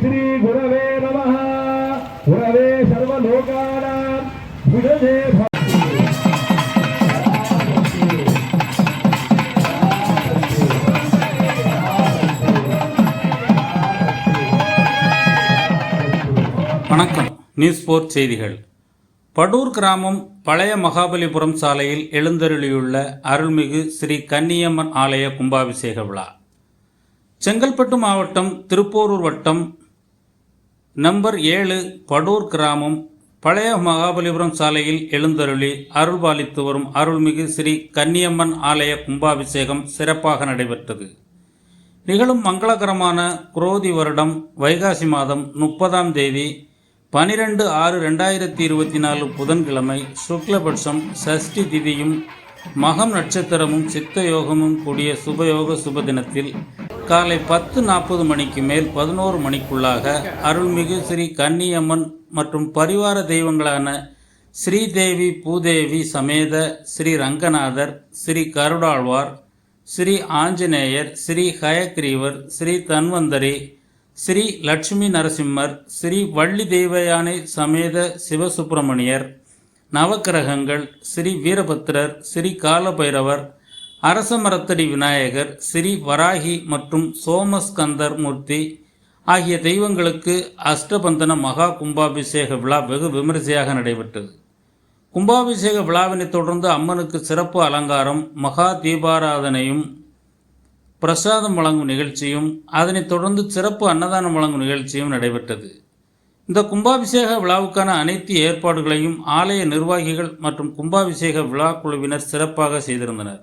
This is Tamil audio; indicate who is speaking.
Speaker 1: ஸ்ரீ குரவே நம குரவே சர்வலோகானாம் விடதே வணக்கம். நியூஸ் போர்ட் செய்திகள். படூர் கிராமம் பழைய மகாபலிபுரம் சாலையில் எழுந்தருளியுள்ள அருள்மிகு ஸ்ரீ கன்னியம்மன் ஆலய கும்பாபிஷேக விழா. செங்கல்பட்டு மாவட்டம் திருப்போரூர் வட்டம் நம்பர் ஏழு படூர் கிராமம் பழைய மகாபலிபுரம் சாலையில் எழுந்தருளி அருள்பாலித்து வரும் அருள்மிகு ஸ்ரீ கன்னியம்மன் ஆலய கும்பாபிஷேகம் சிறப்பாக நடைபெற்றது. நிகழும் மங்களகரமான குரோதி வருடம் வைகாசி மாதம் முப்பதாம் தேதி பனிரெண்டு ஆறு ரெண்டாயிரத்தி இருபத்தி நாலு புதன்கிழமை சுக்லபட்சம் சஷ்டி திதியும் மகம் நட்சத்திரமும் சித்த யோகமும் கூடிய சுபயோக சுப தினத்தில் காலை பத்து நாற்பது மணிக்கு மேல் பதினோரு மணிக்குள்ளாக அருள்மிகு ஸ்ரீ கன்னியம்மன் மற்றும் பரிவார தெய்வங்களான ஸ்ரீதேவி பூதேவி சமேத ஸ்ரீ ரங்கநாதர் ஸ்ரீ கருடாழ்வார் ஸ்ரீ ஆஞ்சநேயர் ஸ்ரீ ஹயக்ரீவர் ஸ்ரீ தன்வந்தரி ஸ்ரீ லட்சுமி நரசிம்மர் ஸ்ரீ வள்ளி தெய்வயானை சமேத சிவசுப்பிரமணியர் நவக்கிரகங்கள் ஸ்ரீ வீரபத்திரர் ஸ்ரீ காலபைரவர் அரச மரத்தடி விநாயகர் ஸ்ரீ வராகி மற்றும் சோமஸ்கந்தர் மூர்த்தி ஆகிய தெய்வங்களுக்கு அஷ்டபந்தன மகா கும்பாபிஷேக விழா வெகு விமரிசையாக நடைபெற்றது. கும்பாபிஷேக விழாவினைத் தொடர்ந்து அம்மனுக்கு சிறப்பு அலங்காரம் மகா தீபாராதனையும் பிரசாதம் வழங்கும் நிகழ்ச்சியும் அதனைத் தொடர்ந்து சிறப்பு அன்னதானம் வழங்கும் நிகழ்ச்சியும் நடைபெற்றது. இந்த கும்பாபிஷேக விழாவுக்கான அனைத்து ஏற்பாடுகளையும் ஆலய நிர்வாகிகள் மற்றும் கும்பாபிஷேக விழா குழுவினர் சிறப்பாக செய்திருந்தனர்.